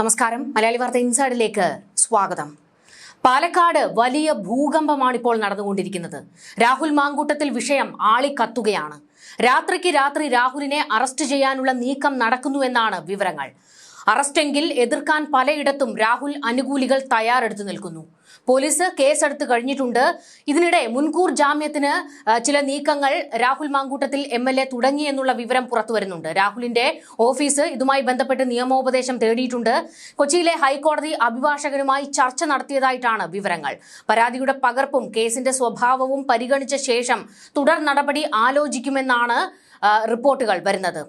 നമസ്കാരം. മലയാളി വാർത്ത ഇൻസൈഡിലേക്ക് സ്വാഗതം. പാലക്കാട് വലിയ ഭൂകമ്പമാണ് ഇപ്പോൾ നടന്നുകൊണ്ടിരിക്കുന്നത്. രാഹുൽ മാങ്കൂട്ടത്തിൽ വിഷയം ആളിക്കത്തുകയാണ്. രാത്രിക്ക് രാത്രി രാഹുലിനെ അറസ്റ്റ് ചെയ്യാനുള്ള നീക്കം നടക്കുന്നുവെന്നാണ് വിവരങ്ങൾ. അറസ്റ്റെങ്കിൽ എതിർക്കാൻ പലയിടത്തും രാഹുൽ അനുകൂലികൾ തയ്യാറെടുത്തു നിൽക്കുന്നു. പോലീസ് കേസെടുത്ത് കഴിഞ്ഞിട്ടുണ്ട്. ഇതിനിടെ മുൻകൂർ ജാമ്യത്തിന് ചില നീക്കങ്ങൾ Rahul Mamkootathil M L A തുടങ്ങി എന്നുള്ള വിവരം പുറത്തുവരുന്നുണ്ട് രാഹുലിന്റെ ഓഫീസ് ഇതുമായി ബന്ധപ്പെട്ട് നിയമോപദേശം തേടിയിട്ടുണ്ട്. കൊച്ചിയിലെ ഹൈക്കോടതി അഭിഭാഷകനുമായി ചർച്ച നടത്തിയതായിട്ടാണ് വിവരങ്ങൾ. പരാതിയുടെ പകർപ്പും കേസിന്റെ സ്വഭാവവും പരിഗണിച്ച ശേഷം തുടർ നടപടി ആലോചിക്കുമെന്നാണ് റിപ്പോർട്ടുകൾ വരുന്നത്.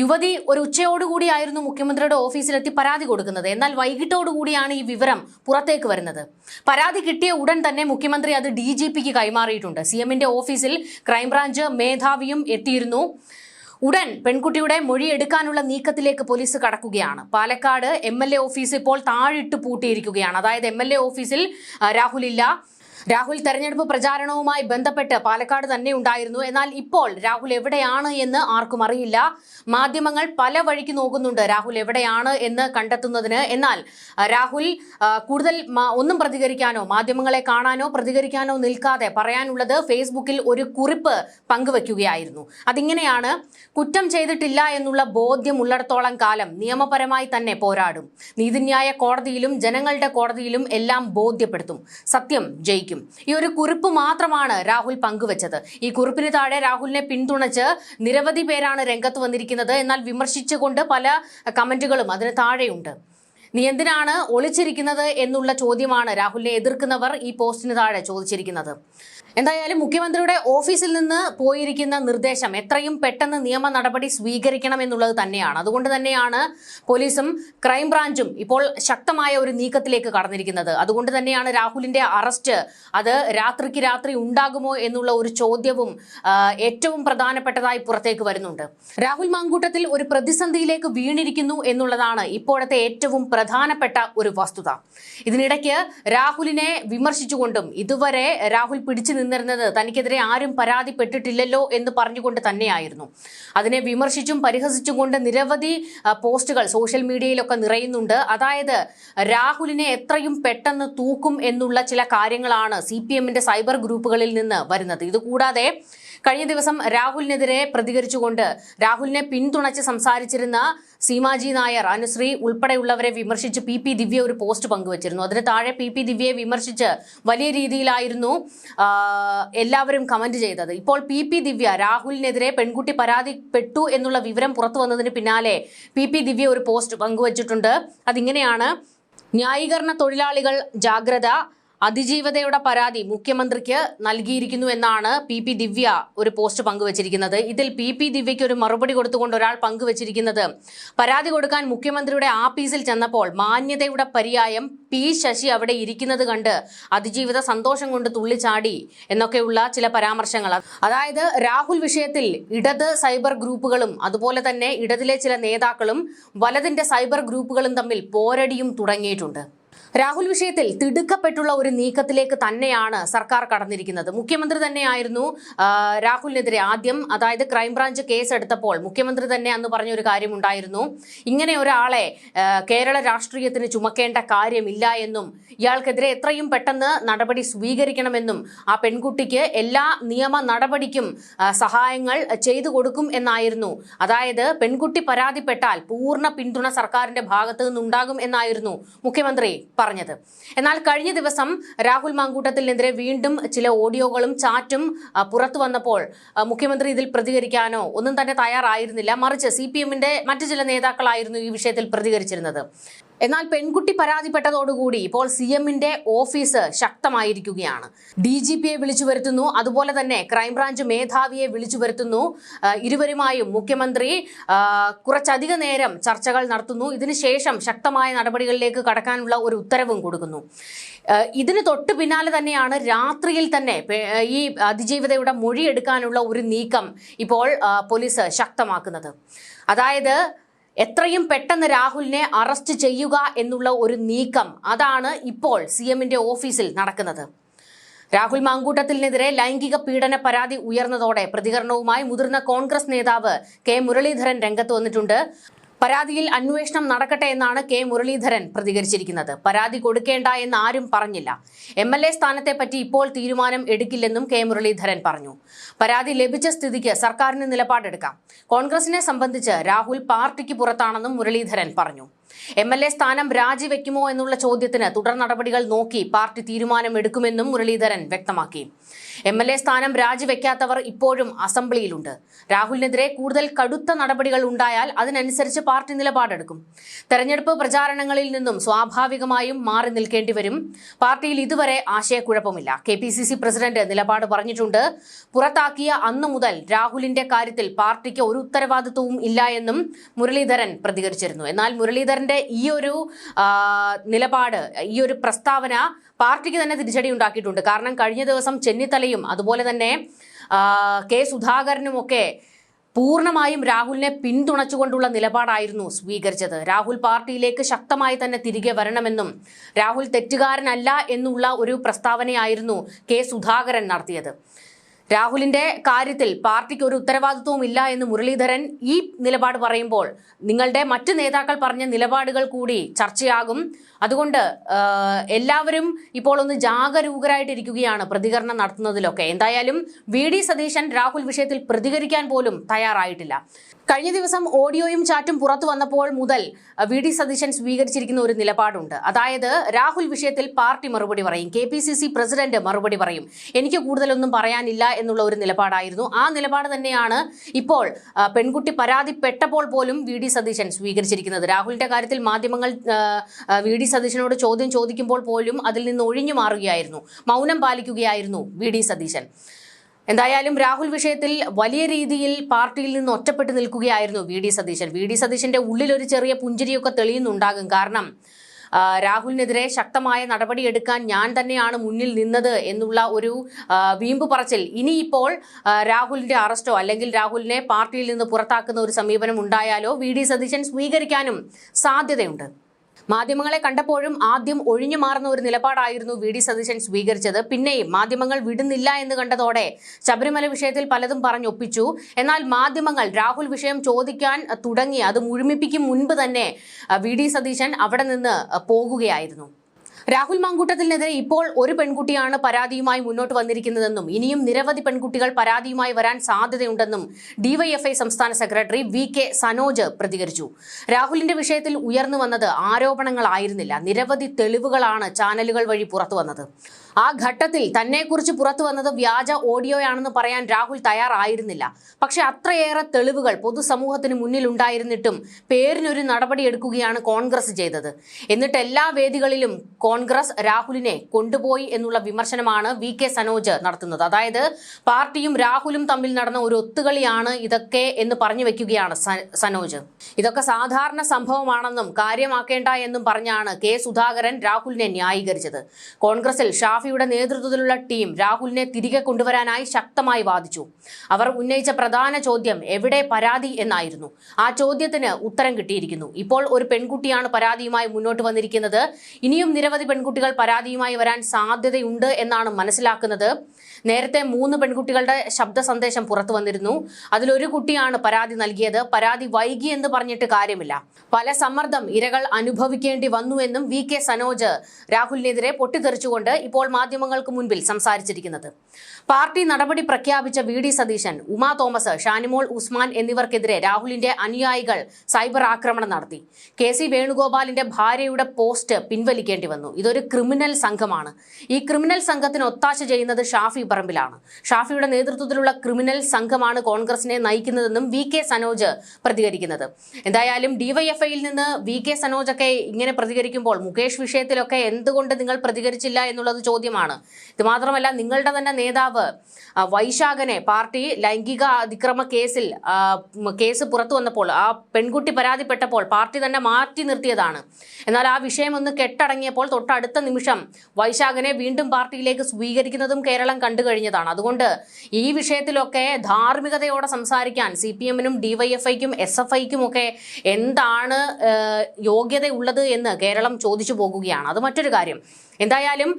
യുവതി ഒരു ഉച്ചയോടുകൂടിയായിരുന്നു മുഖ്യമന്ത്രിയുടെ ഓഫീസിലെത്തി പരാതി കൊടുക്കുന്നത്. എന്നാൽ വൈകിട്ടോടുകൂടിയാണ് ഈ വിവരം പുറത്തേക്ക് വരുന്നത്. പരാതി കിട്ടിയ ഉടൻ തന്നെ മുഖ്യമന്ത്രി അത് ഡി ജി പിക്ക് കൈമാറിയിട്ടുണ്ട്. സി എമ്മിന്റെ ഓഫീസിൽ ക്രൈംബ്രാഞ്ച് മേധാവിയും എത്തിയിരുന്നു. ഉടൻ പെൺകുട്ടിയുടെ മൊഴി എടുക്കാനുള്ള നീക്കത്തിലേക്ക് പോലീസ് കടക്കുകയാണ്. പാലക്കാട് എം ഓഫീസ് ഇപ്പോൾ താഴിട്ട് പൂട്ടിയിരിക്കുകയാണ്. അതായത് എം ഓഫീസിൽ രാഹുലില്ല രാഹുൽ തെരഞ്ഞെടുപ്പ് പ്രചാരണവുമായി ബന്ധപ്പെട്ട് പാലക്കാട് തന്നെ ഉണ്ടായിരുന്നു. എന്നാൽ ഇപ്പോൾ രാഹുൽ എവിടെയാണ് എന്ന് ആർക്കും അറിയില്ല. മാധ്യമങ്ങൾ പല വഴിക്ക് നോക്കുന്നുണ്ട് രാഹുൽ എവിടെയാണ് എന്ന് കണ്ടെത്തുന്നതിന്. എന്നാൽ രാഹുൽ കൂടുതൽ ഒന്നും പ്രതികരിക്കാനോ മാധ്യമങ്ങളെ കാണാനോ പ്രതികരിക്കാനോ നിൽക്കാതെ പറയാനുള്ളത് ഫേസ്ബുക്കിൽ ഒരു കുറിപ്പ് പങ്കുവെക്കുകയായിരുന്നു. അതിങ്ങനെയാണ് കുറ്റം ചെയ്തിട്ടില്ല എന്നുള്ള ബോധ്യം ഉള്ളിടത്തോളം കാലം നിയമപരമായി തന്നെ പോരാടും. നീതിന്യായ കോടതിയിലും ജനങ്ങളുടെ കോടതിയിലും എല്ലാം ബോധ്യപ്പെടുത്തും. സത്യം ജയിക്കും. ഈ ഒരു കുറിപ്പ് മാത്രമാണ് രാഹുൽ പങ്കുവച്ചത്. ഈ കുറിപ്പിന് താഴെ രാഹുലിനെ പിന്തുണച്ച് നിരവധി പേരാണ് രംഗത്ത് വന്നിരിക്കുന്നത്. എന്നാൽ വിമർശിച്ചുകൊണ്ട് പല കമന്റുകളും അതിന് താഴെയുണ്ട്. നീ എന്തിനാണ് ഒളിച്ചിരിക്കുന്നത് എന്നുള്ള ചോദ്യമാണ് രാഹുലിനെ എതിർക്കുന്നവർ ഈ പോസ്റ്റിന് താഴെ ചോദിച്ചിരിക്കുന്നത്. എന്തായാലും മുഖ്യമന്ത്രിയുടെ ഓഫീസിൽ നിന്ന് പോയിരിക്കുന്ന നിർദ്ദേശം എത്രയും പെട്ടെന്ന് നിയമ നടപടി സ്വീകരിക്കണം എന്നുള്ളത് തന്നെയാണ്. അതുകൊണ്ട് തന്നെയാണ് പോലീസും ക്രൈംബ്രാഞ്ചും ഇപ്പോൾ ശക്തമായ ഒരു നീക്കത്തിലേക്ക് കടന്നിരിക്കുന്നത്. അതുകൊണ്ട് തന്നെയാണ് രാഹുലിന്റെ അറസ്റ്റ് അത് രാത്രിക്ക് രാത്രി ഉണ്ടാകുമോ എന്നുള്ള ഒരു ചോദ്യവും ഏറ്റവും പ്രധാനപ്പെട്ടതായി പുറത്തേക്ക് വരുന്നുണ്ട്. രാഹുൽ മാങ്കൂട്ടത്തിൽ ഒരു പ്രതിസന്ധിയിലേക്ക് വീണിരിക്കുന്നു എന്നുള്ളതാണ് ഇപ്പോഴത്തെ ഏറ്റവും പ്രധാനപ്പെട്ട ഒരു വസ്തുത. ഇതിനിടയ്ക്ക് രാഹുലിനെ വിമർശിച്ചുകൊണ്ടും ഇതുവരെ രാഹുൽ പിടിച്ചു നിന്നിരുന്നത് തനിക്കെതിരെ ആരും പരാതിപ്പെട്ടിട്ടില്ലല്ലോ എന്ന് പറഞ്ഞുകൊണ്ട് തന്നെയായിരുന്നു. അതിനെ വിമർശിച്ചും പരിഹസിച്ചും കൊണ്ട് നിരവധി പോസ്റ്റുകൾ സോഷ്യൽ മീഡിയയിലൊക്കെ നിറയുന്നുണ്ട്. അതായത് രാഹുലിനെ എത്രയും പെട്ടെന്ന് തൂക്കും എന്നുള്ള ചില കാര്യങ്ങളാണ് സി സൈബർ ഗ്രൂപ്പുകളിൽ നിന്ന് വരുന്നത്. ഇതുകൂടാതെ കഴിഞ്ഞ ദിവസം രാഹുലിനെതിരെ പ്രതികരിച്ചുകൊണ്ട് രാഹുലിനെ പിന്തുണച്ച് സംസാരിച്ചിരുന്ന സീമാജി നായർ അനുശ്രീ ഉൾപ്പെടെയുള്ളവരെ വിമർശിച്ച് പി പി ദിവ്യ ഒരു പോസ്റ്റ് പങ്കുവച്ചിരുന്നു. അതിന് താഴെ പി പി ദിവ്യയെ വിമർശിച്ച് വലിയ രീതിയിലായിരുന്നു എല്ലാവരും കമന്റ് ചെയ്തത്. ഇപ്പോൾ പി പി ദിവ്യ രാഹുലിനെതിരെ പെൺകുട്ടി പരാതിപ്പെട്ടു എന്നുള്ള വിവരം പുറത്തു വന്നതിന് പിന്നാലെ പി പി ദിവ്യ ഒരു പോസ്റ്റ് പങ്കുവച്ചിട്ടുണ്ട്. അതിങ്ങനെയാണ് ന്യായീകരണ തൊഴിലാളികൾ ജാഗ്രത അതിജീവതയുടെ പരാതി മുഖ്യമന്ത്രിക്ക് നൽകിയിരിക്കുന്നു എന്നാണ് പി പി ദിവ്യ ഒരു പോസ്റ്റ് പങ്കുവച്ചിരിക്കുന്നത്. ഇതിൽ പി പി ദിവ്യയ്ക്ക് ഒരു മറുപടി കൊടുത്തുകൊണ്ട് ഒരാൾ പങ്കുവച്ചിരിക്കുന്നത്. പരാതി കൊടുക്കാൻ മുഖ്യമന്ത്രിയുടെ ആഫീസിൽ ചെന്നപ്പോൾ മാന്യതയുടെ പര്യായം പി ശശി അവിടെ ഇരിക്കുന്നത് കണ്ട് അതിജീവിത സന്തോഷം കൊണ്ട് തുള്ളിച്ചാടി എന്നൊക്കെയുള്ള ചില പരാമർശങ്ങൾ. അതായത് രാഹുൽ വിഷയത്തിൽ ഇടത് സൈബർ ഗ്രൂപ്പുകളും അതുപോലെ തന്നെ ഇടതിലെ ചില നേതാക്കളും വലതിന്റെ സൈബർ ഗ്രൂപ്പുകളും തമ്മിൽ പോരടിയും തുടങ്ങിയിട്ടുണ്ട്. രാഹുൽ വിഷയത്തിൽ തിടുക്കപ്പെട്ടുള്ള ഒരു നീക്കത്തിലേക്ക് തന്നെയാണ് സർക്കാർ കടന്നിരിക്കുന്നത്. മുഖ്യമന്ത്രി തന്നെയായിരുന്നു രാഹുലിനെതിരെ ആദ്യം. അതായത് ക്രൈംബ്രാഞ്ച് കേസ് എടുത്തപ്പോൾ മുഖ്യമന്ത്രി തന്നെ അന്ന് പറഞ്ഞ പറഞ്ഞൊരു കാര്യമുണ്ടായിരുന്നു. ഇങ്ങനെ ഒരാളെ കേരള രാഷ്ട്രീയത്തിന് ചുമക്കേണ്ട കാര്യമില്ല എന്നും ഇയാൾക്കെതിരെ എത്രയും പെട്ടെന്ന് നടപടി സ്വീകരിക്കണമെന്നും ആ പെൺകുട്ടിക്ക് എല്ലാ നിയമ നടപടിക്കും സഹായങ്ങൾ ചെയ്തു കൊടുക്കും എന്നായിരുന്നു. അതായത് പെൺകുട്ടി പരാതിപ്പെട്ടാൽ പൂർണ പിന്തുണ സർക്കാരിന്റെ ഭാഗത്തു നിന്നുണ്ടാകും എന്നായിരുന്നു മുഖ്യമന്ത്രി പറഞ്ഞത്. എന്നാൽ കഴിഞ്ഞ ദിവസം രാഹുൽ മാങ്കൂട്ടത്തിനെതിരെ വീണ്ടും ചില ഓഡിയോകളും ചാറ്റും പുറത്തു വന്നപ്പോൾ മുഖ്യമന്ത്രി ഇതിൽ പ്രതികരിക്കാനോ ഒന്നും തന്നെ തയ്യാറായിരുന്നില്ല. മറിച്ച് സി പി എമ്മിന്റെ മറ്റു ചില നേതാക്കളായിരുന്നു ഈ വിഷയത്തിൽ പ്രതികരിച്ചിരുന്നത്. എന്നാൽ പെൺകുട്ടി പരാതിപ്പെട്ടതോടുകൂടി ഇപ്പോൾ സി എമ്മിന്റെ ഓഫീസ് ശക്തമായിരിക്കുകയാണ്. ഡി ജി പിയെ വിളിച്ചു വരുത്തുന്നു അതുപോലെ തന്നെ ക്രൈംബ്രാഞ്ച് മേധാവിയെ വിളിച്ചു വരുത്തുന്നു. ഇരുവരുമായും മുഖ്യമന്ത്രി കുറച്ചധിക നേരം ചർച്ചകൾ നടത്തുന്നു. ഇതിനുശേഷം ശക്തമായ നടപടികളിലേക്ക് കടക്കാനുള്ള ഒരു ഉത്തരവും കൊടുക്കുന്നു. ഇതിന് തൊട്ട് പിന്നാലെ തന്നെയാണ് രാത്രിയിൽ തന്നെ ഈ അതിജീവിതയുടെ മൊഴിയെടുക്കാനുള്ള ഒരു നീക്കം ഇപ്പോൾ പോലീസ് ശക്തമാക്കുന്നത്. അതായത് എത്രയും പെട്ടെന്ന് രാഹുലിനെ അറസ്റ്റ് ചെയ്യുക എന്നുള്ള ഒരു നീക്കം അതാണ് ഇപ്പോൾ സി എമ്മിന്റെ ഓഫീസിൽ നടക്കുന്നത്. രാഹുൽ മാങ്കൂട്ടത്തിനെതിരെ ലൈംഗിക പീഡന പരാതി ഉയർന്നതോടെ പ്രതികരണവുമായി മുതിർന്ന കോൺഗ്രസ് നേതാവ് കെ മുരളീധരൻ രംഗത്ത് വന്നിട്ടുണ്ട്. പരാതിയിൽ അന്വേഷണം നടക്കട്ടെ എന്നാണ് കെ മുരളീധരൻ പ്രതികരിച്ചിരിക്കുന്നത്. പരാതി കൊടുക്കേണ്ട എന്ന് ആരും പറഞ്ഞില്ല. എം എൽ എ സ്ഥാനത്തെ പറ്റി ഇപ്പോൾ തീരുമാനം എടുക്കില്ലെന്നും കെ മുരളീധരൻ പറഞ്ഞു. പരാതി ലഭിച്ച സ്ഥിതിക്ക് സർക്കാരിന് നിലപാടെടുക്കാം. കോൺഗ്രസിനെ സംബന്ധിച്ച് രാഹുൽ പാർട്ടിക്ക് പുറത്താണെന്നും മുരളീധരൻ പറഞ്ഞു. എം എൽ എ സ്ഥാനം രാജിവെക്കുമോ എന്നുള്ള ചോദ്യത്തിന് തുടർ നടപടികൾ നോക്കി പാർട്ടി തീരുമാനമെടുക്കുമെന്നും മുരളീധരൻ വ്യക്തമാക്കി. എം എൽ എ സ്ഥാനം രാജിവെക്കാത്തവർ ഇപ്പോഴും അസംബ്ലിയിലുണ്ട്. രാഹുലിനെതിരെ കൂടുതൽ കടുത്ത നടപടികൾ ഉണ്ടായാൽ അതിനനുസരിച്ച് പാർട്ടി നിലപാടെടുക്കും. തെരഞ്ഞെടുപ്പ് പ്രചാരണങ്ങളിൽ നിന്നും സ്വാഭാവികമായും മാറി നിൽക്കേണ്ടി വരും. പാർട്ടിയിൽ ഇതുവരെ ആശയക്കുഴപ്പമില്ല. K P C C president നിലപാട് പറഞ്ഞിട്ടുണ്ട്. പുറത്താക്കിയ അന്നു മുതൽ രാഹുലിന്റെ കാര്യത്തിൽ പാർട്ടിക്ക് ഒരു ഉത്തരവാദിത്വവും ഇല്ല എന്നും മുരളീധരൻ പ്രതികരിച്ചിരുന്നു. എന്നാൽ മുരളീധരന്റെ ഈ ഒരു നിലപാട് ഈ ഒരു പ്രസ്താവന പാർട്ടിക്ക് തന്നെ തിരിച്ചടി ഉണ്ടാക്കിയിട്ടുണ്ട്. കാരണം കഴിഞ്ഞ ദിവസം ചെന്നിത്തലയും അതുപോലെ തന്നെ കെ സുധാകരനുമൊക്കെ പൂർണമായും രാഹുലിനെ പിന്തുണച്ചുകൊണ്ടുള്ള നിലപാടായിരുന്നു സ്വീകരിച്ചത്. രാഹുൽ പാർട്ടിയിലേക്ക് ശക്തമായി തന്നെ തിരികെ വരണമെന്നും രാഹുൽ തെറ്റുകാരനല്ല എന്നുള്ള ഒരു പ്രസ്താവനയായിരുന്നു കെ സുധാകരൻ നടത്തിയത്. രാഹുലിന്റെ കാര്യത്തിൽ പാർട്ടിക്ക് ഒരു ഉത്തരവാദിത്വവും ഇല്ല എന്ന് മുരളീധരൻ ഈ നിലപാട് പറയുമ്പോൾ നിങ്ങളുടെ മറ്റ് നേതാക്കൾ പറഞ്ഞ നിലപാടുകൾ കൂടി ചർച്ചയാകും. അതുകൊണ്ട് എല്ലാവരും ഇപ്പോൾ ഒന്ന് ജാഗരൂകരായിട്ടിരിക്കുകയാണ് പ്രതികരണം നടത്തുന്നതിലൊക്കെ. എന്തായാലും വി ഡി സതീശൻ രാഹുൽ വിഷയത്തിൽ പ്രതികരിക്കാൻ പോലും തയ്യാറായിട്ടില്ല. കഴിഞ്ഞ ദിവസം ഓഡിയോയും ചാറ്റും പുറത്തു വന്നപ്പോൾ മുതൽ വി ഡി സതീശൻ സ്വീകരിച്ചിരിക്കുന്ന ഒരു നിലപാടുണ്ട്. അതായത് രാഹുൽ വിഷയത്തിൽ പാർട്ടി മറുപടി പറയും K P C C president മറുപടി പറയും. എനിക്ക് കൂടുതലൊന്നും പറയാനില്ല എന്നുള്ള ഒരു നിലപാടായിരുന്നു. ആ നിലപാട് തന്നെയാണ് ഇപ്പോൾ പെൺകുട്ടി പരാതിപ്പെട്ടപ്പോൾ പോലും വി ഡി സതീശൻ സ്വീകരിച്ചിരിക്കുന്നത്. രാഹുലിന്റെ കാര്യത്തിൽ മാധ്യമങ്ങൾ വി ഡി സതീശനോട് ചോദ്യം ചോദിക്കുമ്പോൾ പോലും അതിൽ നിന്ന് ഒഴിഞ്ഞു മാറുകയായിരുന്നു. മൗനം പാലിക്കുകയായിരുന്നു വി ഡി സതീശൻ. എന്തായാലും രാഹുൽ വിഷയത്തിൽ വലിയ രീതിയിൽ പാർട്ടിയിൽ നിന്ന് ഒറ്റപ്പെട്ടു നിൽക്കുകയായിരുന്നു V D Satheesan. V D സതീശന്റെ ഉള്ളിൽ ഒരു ചെറിയ പുഞ്ചിരിയൊക്കെ തെളിയുന്നുണ്ടാകും. കാരണം രാഹുലിനെതിരെ ശക്തമായ നടപടി എടുക്കാൻ ഞാൻ തന്നെയാണ് മുന്നിൽ നിന്നത് എന്നുള്ള ഒരു വീമ്പ് പറച്ചിൽ. ഇനിയിപ്പോൾ രാഹുലിന്റെ അറസ്റ്റോ അല്ലെങ്കിൽ രാഹുലിനെ പാർട്ടിയിൽ നിന്ന് പുറത്താക്കുന്ന ഒരു സമീപനം ഉണ്ടായാലോ വി ഡി സതീശൻ സ്വീകരിക്കാനും സാധ്യതയുണ്ട്. മാധ്യമങ്ങളെ കണ്ടപ്പോഴും ആദ്യം ഒഴിഞ്ഞു മാറുന്ന ഒരു നിലപാടായിരുന്നു വി ഡി സതീശൻ സ്വീകരിച്ചത്. പിന്നെയും മാധ്യമങ്ങൾ വിടുന്നില്ല എന്ന് കണ്ടതോടെ ശബരിമല വിഷയത്തിൽ പലതും പറഞ്ഞൊപ്പിച്ചു എന്നാൽ മാധ്യമങ്ങൾ രാഹുൽ വിഷയം ചോദിക്കാൻ തുടങ്ങി. അത് മുഴുമിപ്പിക്കും മുൻപ് തന്നെ വി ഡി സതീശൻ അവിടെ നിന്ന് പോകുകയായിരുന്നു. രാഹുൽ മാങ്കൂട്ടത്തിനെതിരെ ഇപ്പോൾ ഒരു പെൺകുട്ടിയാണ് പരാതിയുമായി മുന്നോട്ട് വന്നിരിക്കുന്നതെന്നും ഇനിയും നിരവധി പെൺകുട്ടികൾ പരാതിയുമായി വരാൻ സാധ്യതയുണ്ടെന്നും ഡിവൈഎഫ്ഐ സംസ്ഥാന സെക്രട്ടറി വി കെ സനോജ് പ്രതികരിച്ചു. രാഹുലിന്റെ വിഷയത്തിൽ ഉയർന്നു വന്നത് ആരോപണങ്ങളായിരുന്നില്ല നിരവധി തെളിവുകളാണ് ചാനലുകൾ വഴി പുറത്തു വന്നത്. ആ ഘട്ടത്തിൽ തന്നെക്കുറിച്ച് പുറത്തു വന്നത് വ്യാജ ഓഡിയോയാണെന്ന് പറയാൻ രാഹുൽ തയ്യാറായിരുന്നില്ല. പക്ഷെ അത്രയേറെ തെളിവുകൾ പൊതുസമൂഹത്തിന് മുന്നിൽ ഉണ്ടായിരുന്നിട്ടും പേരിനൊരു നടപടി എടുക്കുകയാണ് കോൺഗ്രസ് ചെയ്തത്. എന്നിട്ട് എല്ലാ വേദികളിലും കോൺഗ്രസ് രാഹുലിനെ കൊണ്ടുപോയി എന്നുള്ള വിമർശനമാണ് വി കെ സനോജ് നടത്തുന്നത്. അതായത് പാർട്ടിയും രാഹുലും തമ്മിൽ നടന്ന ഒരു ഒത്തുകളിയാണ് ഇതൊക്കെ എന്ന് പറഞ്ഞു വെക്കുകയാണ് സനോജ്. ഇതൊക്കെ സാധാരണ സംഭവമാണെന്നും കാര്യമാക്കേണ്ട എന്നും പറഞ്ഞാണ് കെ സുധാകരൻ രാഹുലിനെ ന്യായീകരിച്ചത്. കോൺഗ്രസിൽ ഷാഫിയുടെ നേതൃത്വത്തിലുള്ള ടീം രാഹുലിനെ തിരികെ കൊണ്ടുവരാനായി ശക്തമായി വാദിച്ചു. അവർ ഉന്നയിച്ച പ്രധാന ചോദ്യം എവിടെ പരാതി എന്നായിരുന്നു. ആ ചോദ്യത്തിന് ഉത്തരം കിട്ടിയിരിക്കുന്നു. ഇപ്പോൾ ഒരു പെൺകുട്ടിയാണ് പരാതിയുമായി മുന്നോട്ട് വന്നിരിക്കുന്നത്. ഇനിയും നിരവധി പെൺകുട്ടികൾ പരാതിയുമായി വരാൻ സാധ്യതയുണ്ട് എന്നാണ് മനസ്സിലാക്കുന്നത്. നേരത്തെ മൂന്ന് പെൺകുട്ടികളുടെ ശബ്ദ സന്ദേശം പുറത്തു വന്നിരുന്നു. അതിലൊരു കുട്ടിയാണ് പരാതി നൽകിയത്. പരാതി വൈകി എന്ന് പറഞ്ഞിട്ട് കാര്യമില്ല. പല സമ്മർദ്ദം ഇരകൾ അനുഭവിക്കേണ്ടി വന്നുവെന്നും വി കെ സനോജ് രാഹുലിനെതിരെ പൊട്ടിത്തെറിച്ചുകൊണ്ട് ഇപ്പോൾ മാധ്യമങ്ങൾക്ക് മുൻപിൽ സംസാരിച്ചിരിക്കുന്നത്. പാർട്ടി നടപടി പ്രഖ്യാപിച്ച വി ഡി സതീശൻ ഉമാ തോമസ് ഷാനിമോൾ ഉസ്മാൻ എന്നിവർക്കെതിരെ രാഹുലിന്റെ അനുയായികൾ സൈബർ ആക്രമണം നടത്തി. കെ സി വേണുഗോപാലിന്റെ ഭാര്യയുടെ പോസ്റ്റ് പിൻവലിക്കേണ്ടി വന്നു. ഇതൊരു ക്രിമിനൽ സംഘമാണ്. ഈ ക്രിമിനൽ സംഘത്തിന് ഒത്താശ ചെയ്യുന്നത് ഷാഫി പറമ്പിലാണ്. ഷാഫിയുടെ നേതൃത്വത്തിലുള്ള ക്രിമിനൽ സംഘമാണ് കോൺഗ്രസിനെ നയിക്കുന്നതെന്നും വി കെ സനോജ് പ്രതികരിക്കുന്നത്. എന്തായാലും ഡിവൈഎഫ്ഐയിൽ നിന്ന് വി കെ സനോജ് ഒക്കെ ഇങ്ങനെ പ്രതികരിക്കുമ്പോൾ മുകേഷ് വിഷയത്തിലൊക്കെ എന്തുകൊണ്ട് നിങ്ങൾ പ്രതികരിച്ചില്ല എന്നുള്ളത് ചോദ്യമാണ്. ഇത് മാത്രമല്ല നിങ്ങളുടെ തന്നെ നേതാവ് വൈശാഖനെ പാർട്ടി ലൈംഗിക അതിക്രമ കേസിൽ കേസ് പുറത്തു വന്നപ്പോൾ ആ പെൺകുട്ടി പരാതിപ്പെട്ടപ്പോൾ പാർട്ടി തന്നെ മാറ്റി നിർത്തിയതാണ്. എന്നാൽ ആ വിഷയം ഒന്ന് കെട്ടടങ്ങിയപ്പോൾ തൊട്ടടുത്ത നിമിഷം വൈശാഖനെ വീണ്ടും പാർട്ടിയിലേക്ക് സ്വീകരിക്കുന്നതും കേരളം കണ്ടു കഴിഞ്ഞതാണ്. അതുകൊണ്ട് ഈ വിഷയത്തിലൊക്കെ ധാർമ്മികതയോടെ സംസാരിക്കാൻ സി പി എമ്മിനും ഡിവൈഎഫ്ഐക്കും എസ് എഫ് ഐക്കും ഒക്കെ എന്താണ് യോഗ്യതയുള്ളത് എന്ന് കേരളം ചോദിച്ചു പോകുകയാണ്. അത് മറ്റൊരു കാര്യം. എന്തായാലും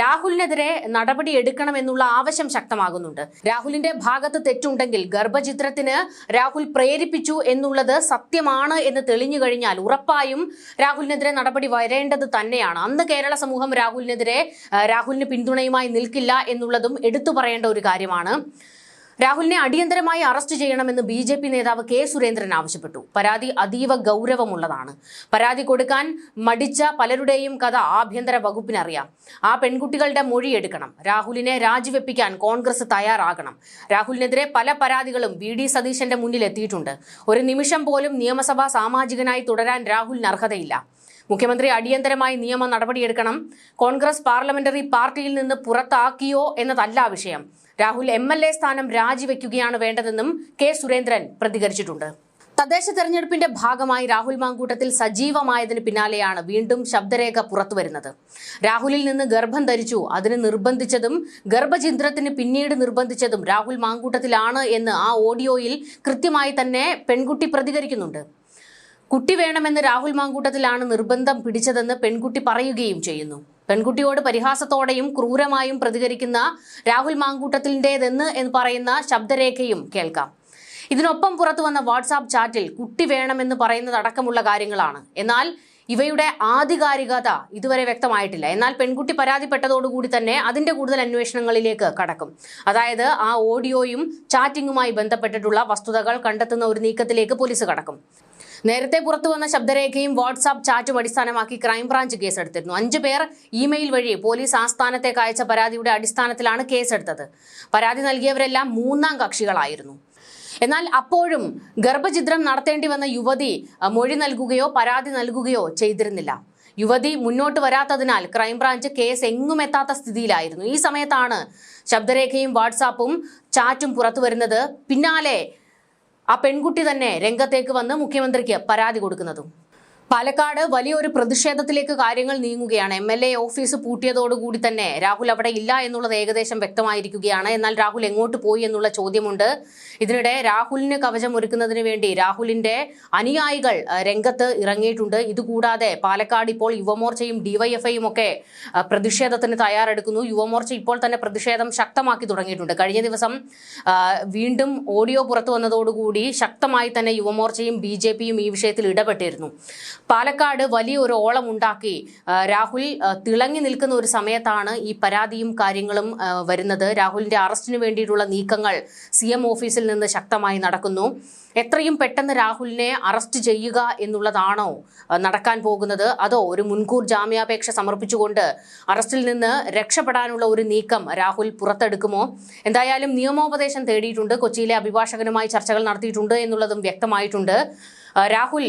രാഹുലിനെതിരെ നടപടി എടുക്കണമെന്നുള്ള ആവശ്യം ശക്തമാകുന്നുണ്ട്. രാഹുലിന്റെ ഭാഗത്ത് തെറ്റുണ്ടെങ്കിൽ ഗർഭചിത്രത്തിന് രാഹുൽ പ്രേരിപ്പിച്ചു എന്നുള്ളത് സത്യമാണ് എന്ന് തെളിഞ്ഞു കഴിഞ്ഞാൽ ഉറപ്പായും രാഹുലിനെതിരെ നടപടി വരേണ്ടത് തന്നെയാണ്. അന്ന് കേരള സമൂഹം രാഹുലിനെതിരെ രാഹുലിന് പിന്തുണയുമായി നിൽക്കില്ല എന്നുള്ളതും എടുത്തു പറയേണ്ട ഒരു കാര്യമാണ്. രാഹുലിനെ അടിയന്തരമായി അറസ്റ്റ് ചെയ്യണമെന്ന് ബി ജെ പി നേതാവ് കെ സുരേന്ദ്രൻ ആവശ്യപ്പെട്ടു. പരാതി അതീവ ഗൗരവമുള്ളതാണ്. പരാതി കൊടുക്കാൻ മടിച്ച പലരുടെയും കഥ ആഭ്യന്തര വകുപ്പിനറിയാം. ആ പെൺകുട്ടികളുടെ മൊഴി എടുക്കണം. രാഹുലിനെ രാജിവെപ്പിക്കാൻ കോൺഗ്രസ് തയ്യാറാകണം. രാഹുലിനെതിരെ പല പരാതികളും വി ഡി സതീശന്റെ മുന്നിലെത്തിയിട്ടുണ്ട്. ഒരു നിമിഷം പോലും നിയമസഭാ സാമാജികനായി തുടരാൻ രാഹുലിന് അർഹതയില്ല. മുഖ്യമന്ത്രി അടിയന്തരമായി നിയമ നടപടിയെടുക്കണം. കോൺഗ്രസ് പാർലമെന്ററി പാർട്ടിയിൽ നിന്ന് പുറത്താക്കിയോ എന്നതല്ല വിഷയം. രാഹുൽ എം എൽ എ സ്ഥാനം രാജിവെക്കുകയാണ് വേണ്ടതെന്നും കെ സുരേന്ദ്രൻ പ്രതികരിച്ചിട്ടുണ്ട്. തദ്ദേശ തെരഞ്ഞെടുപ്പിന്റെ ഭാഗമായി രാഹുൽ മാങ്കൂട്ടത്തിൽ സജീവമായതിന് പിന്നാലെയാണ് വീണ്ടും ശബ്ദരേഖ പുറത്തുവരുന്നത്. രാഹുലിൽ നിന്ന് ഗർഭം ധരിച്ചു അതിന് നിർബന്ധിച്ചതും ഗർഭചിന്ദ്രത്തിന് പിന്നീട് നിർബന്ധിച്ചതും രാഹുൽ മാങ്കൂട്ടത്തിലാണ് എന്ന് ആ ഓഡിയോയിൽ കൃത്യമായി തന്നെ പെൺകുട്ടി പ്രതികരിക്കുന്നുണ്ട്. കുട്ടി വേണമെന്ന് രാഹുൽ മാങ്കൂട്ടത്തിലാണ് നിർബന്ധം പിടിച്ചതെന്ന് പെൺകുട്ടി പറയുകയും ചെയ്യുന്നു. പെൺകുട്ടിയോട് പരിഹാസത്തോടെയും ക്രൂരമായും പ്രതികരിക്കുന്ന രാഹുൽ മാങ്കൂട്ടത്തിന്റെതെന്ന് എന്ന് പറയുന്ന ശബ്ദരേഖയും കേൾക്കാം. ഇതിനൊപ്പം പുറത്തു വന്ന വാട്സാപ്പ് ചാറ്റിൽ കുട്ടി വേണമെന്ന് പറയുന്നതടക്കമുള്ള കാര്യങ്ങളാണ്. എന്നാൽ ഇവയുടെ ആധികാരികത ഇതുവരെ വ്യക്തമായിട്ടില്ല. എന്നാൽ പെൺകുട്ടി പരാതിപ്പെട്ടതോടുകൂടി തന്നെ അതിന്റെ കൂടുതൽ അന്വേഷണങ്ങളിലേക്ക് കടക്കും. അതായത് ആ ഓഡിയോയും ചാറ്റിങ്ങുമായി ബന്ധപ്പെട്ടിട്ടുള്ള വസ്തുതകൾ കണ്ടെത്തുന്ന ഒരു നീക്കത്തിലേക്ക് പോലീസ് കടക്കും. നേരത്തെ പുറത്തു വന്ന ശബ്ദരേഖയും വാട്സാപ്പ് ചാറ്റും അടിസ്ഥാനമാക്കി ക്രൈംബ്രാഞ്ച് കേസെടുത്തിരുന്നു. അഞ്ചു പേർ ഇമെയിൽ വഴി പോലീസ് ആസ്ഥാനത്തേക്ക് അയച്ച പരാതിയുടെ അടിസ്ഥാനത്തിലാണ് കേസെടുത്തത്. പരാതി നൽകിയവരെല്ലാം മൂന്നാം കക്ഷികളായിരുന്നു. എന്നാൽ അപ്പോഴും ഗർഭചിത്രം നടത്തേണ്ടി വന്ന യുവതി മൊഴി നൽകുകയോ പരാതി നൽകുകയോ ചെയ്തിരുന്നില്ല. യുവതി മുന്നോട്ട് വരാത്തതിനാൽ ക്രൈംബ്രാഞ്ച് കേസ് എങ്ങും എത്താത്ത സ്ഥിതിയിലായിരുന്നു. ഈ സമയത്താണ് ശബ്ദരേഖയും വാട്സാപ്പും ചാറ്റും പുറത്തു വരുന്നത്. പിന്നാലെ ആ പെൺകുട്ടി തന്നെ രംഗത്തേക്ക് വന്ന് മുഖ്യമന്ത്രിക്ക് പരാതി കൊടുക്കുന്നതും. പാലക്കാട് വലിയൊരു പ്രതിഷേധത്തിലേക്ക് കാര്യങ്ങൾ നീങ്ങുകയാണ്. എം എൽ എ ഓഫീസ് പൂട്ടിയതോടുകൂടി തന്നെ രാഹുൽ അവിടെ ഇല്ല എന്നുള്ളത് ഏകദേശം വ്യക്തമായിരിക്കുകയാണ്. എന്നാൽ രാഹുൽ എങ്ങോട്ട് പോയി എന്നുള്ള ചോദ്യമുണ്ട്. ഇതിനിടെ രാഹുലിന് കവചം ഒരുക്കുന്നതിന് വേണ്ടി രാഹുലിന്റെ അനുയായികൾ രംഗത്ത് ഇറങ്ങിയിട്ടുണ്ട്. ഇതുകൂടാതെ പാലക്കാട് ഇപ്പോൾ യുവമോർച്ചയും ഡിവൈഎഫ്ഐയും ഒക്കെ പ്രതിഷേധത്തിന് തയ്യാറെടുക്കുന്നു. യുവമോർച്ച ഇപ്പോൾ തന്നെ പ്രതിഷേധം ശക്തമാക്കി തുടങ്ങിയിട്ടുണ്ട്. കഴിഞ്ഞ ദിവസം വീണ്ടും ഓഡിയോ പുറത്തു വന്നതോടുകൂടി ശക്തമായി തന്നെ യുവമോർച്ചയും ബി ഈ വിഷയത്തിൽ ഇടപെട്ടിരുന്നു. പാലക്കാട് വലിയൊരു ഓളം ഉണ്ടാക്കി രാഹുൽ തിളങ്ങി നിൽക്കുന്ന ഒരു സമയത്താണ് ഈ പരാതിയും കാര്യങ്ങളും വരുന്നത്. രാഹുലിന്റെ അറസ്റ്റിന് വേണ്ടിയിട്ടുള്ള നീക്കങ്ങൾ സി ഓഫീസിൽ നിന്ന് ശക്തമായി നടക്കുന്നു. എത്രയും പെട്ടെന്ന് രാഹുലിനെ അറസ്റ്റ് ചെയ്യുക എന്നുള്ളതാണോ നടക്കാൻ പോകുന്നത്? അതോ ഒരു മുൻകൂർ ജാമ്യാപേക്ഷ സമർപ്പിച്ചുകൊണ്ട് അറസ്റ്റിൽ നിന്ന് രക്ഷപ്പെടാനുള്ള ഒരു നീക്കം രാഹുൽ പുറത്തെടുക്കുമോ? എന്തായാലും നിയമോപദേശം തേടിയിട്ടുണ്ട്. കൊച്ചിയിലെ അഭിഭാഷകനുമായി ചർച്ചകൾ നടത്തിയിട്ടുണ്ട് എന്നുള്ളതും വ്യക്തമായിട്ടുണ്ട്. രാഹുൽ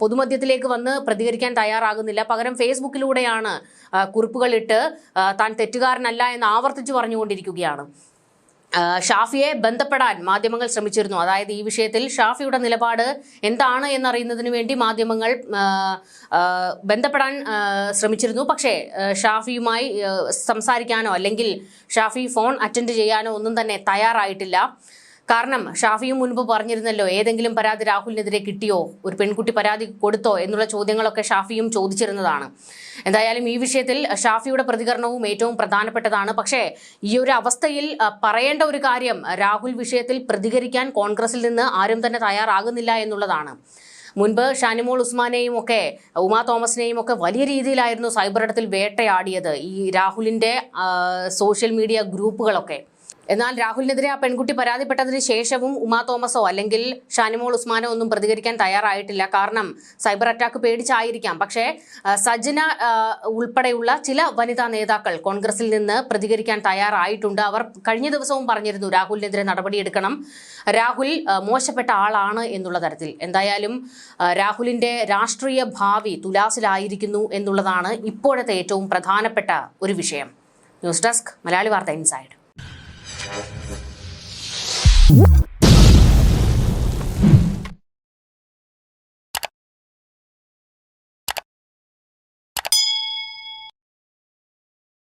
പൊതുമധ്യത്തിലേക്ക് വന്ന് പ്രതികരിക്കാൻ തയ്യാറാകുന്നില്ല. പകരം ഫേസ്ബുക്കിലൂടെയാണ് കുറിപ്പുകൾ കുറിപ്പുകളിട്ട് താൻ തെറ്റുകാരനല്ല എന്ന് ആവർത്തിച്ചു പറഞ്ഞുകൊണ്ടിരിക്കുകയാണ്. ഷാഫിയെ ബന്ധപ്പെടാൻ മാധ്യമങ്ങൾ ശ്രമിച്ചിരുന്നു. അതായത് ഈ വിഷയത്തിൽ ഷാഫിയുടെ നിലപാട് എന്താണ് എന്നറിയുന്നതിന് വേണ്ടി മാധ്യമങ്ങൾ ബന്ധപ്പെടാൻ ശ്രമിച്ചിരുന്നു. പക്ഷേ ഷാഫിയുമായി സംസാരിക്കാനോ അല്ലെങ്കിൽ ഷാഫി ഫോൺ അറ്റൻഡ് ചെയ്യാനോ ഒന്നും തന്നെ തയ്യാറായിട്ടില്ല. കാരണം ഷാഫിയും മുൻപ് പറഞ്ഞിരുന്നല്ലോ ഏതെങ്കിലും പരാതി രാഹുലിനെതിരെ കിട്ടിയോ? ഒരു പെൺകുട്ടി പരാതി കൊടുത്തോ? എന്നുള്ള ചോദ്യങ്ങളൊക്കെ ഷാഫിയും ചോദിച്ചിരുന്നതാണ്. എന്തായാലും ഈ വിഷയത്തിൽ ഷാഫിയുടെ പ്രതികരണവും ഏറ്റവും പ്രധാനപ്പെട്ടതാണ്. പക്ഷേ ഈ ഒരു അവസ്ഥയിൽ പറയേണ്ട ഒരു കാര്യം രാഹുൽ വിഷയത്തിൽ പ്രതികരിക്കാൻ കോൺഗ്രസിൽ നിന്ന് ആരും തന്നെ തയ്യാറാകുന്നില്ല എന്നുള്ളതാണ്. മുൻപ് ഷാനിമോൾ ഉസ്മാനെയും ഒക്കെ ഉമാ തോമസിനെയും ഒക്കെ വലിയ രീതിയിലായിരുന്നു സൈബർ ഇടത്തിൽ വേട്ടയാടിയത്. ഈ രാഹുലിന്റെ സോഷ്യൽ മീഡിയ ഗ്രൂപ്പുകളൊക്കെ. എന്നാൽ രാഹുലിനെതിരെ ആ പെൺകുട്ടി പരാതിപ്പെട്ടതിന് ശേഷവും ഉമാ തോമസോ അല്ലെങ്കിൽ ഷാനിമോൾ ഉസ്മാനോ ഒന്നും പ്രതികരിക്കാൻ തയ്യാറായിട്ടില്ല. കാരണം സൈബർ അറ്റാക്ക് പേടിച്ചായിരിക്കാം. പക്ഷേ സജ്ജന ഉൾപ്പെടെയുള്ള ചില വനിതാ നേതാക്കൾ കോൺഗ്രസിൽ നിന്ന് പ്രതികരിക്കാൻ തയ്യാറായിട്ടുണ്ട്. അവർ കഴിഞ്ഞ ദിവസവും പറഞ്ഞിരുന്നു രാഹുലിനെതിരെ നടപടിയെടുക്കണം. രാഹുൽ മോശപ്പെട്ട ആളാണ് എന്നുള്ള തരത്തിൽ. എന്തായാലും രാഹുലിന്റെ രാഷ്ട്രീയ ഭാവി തുലാസിലായിരിക്കുന്നു എന്നുള്ളതാണ് ഇപ്പോഴത്തെ ഏറ്റവും പ്രധാനപ്പെട്ട ഒരു വിഷയം. ന്യൂസ് ഡെസ്ക് മലയാളി വാർത്ത ഇൻസൈഡ്. Whoop.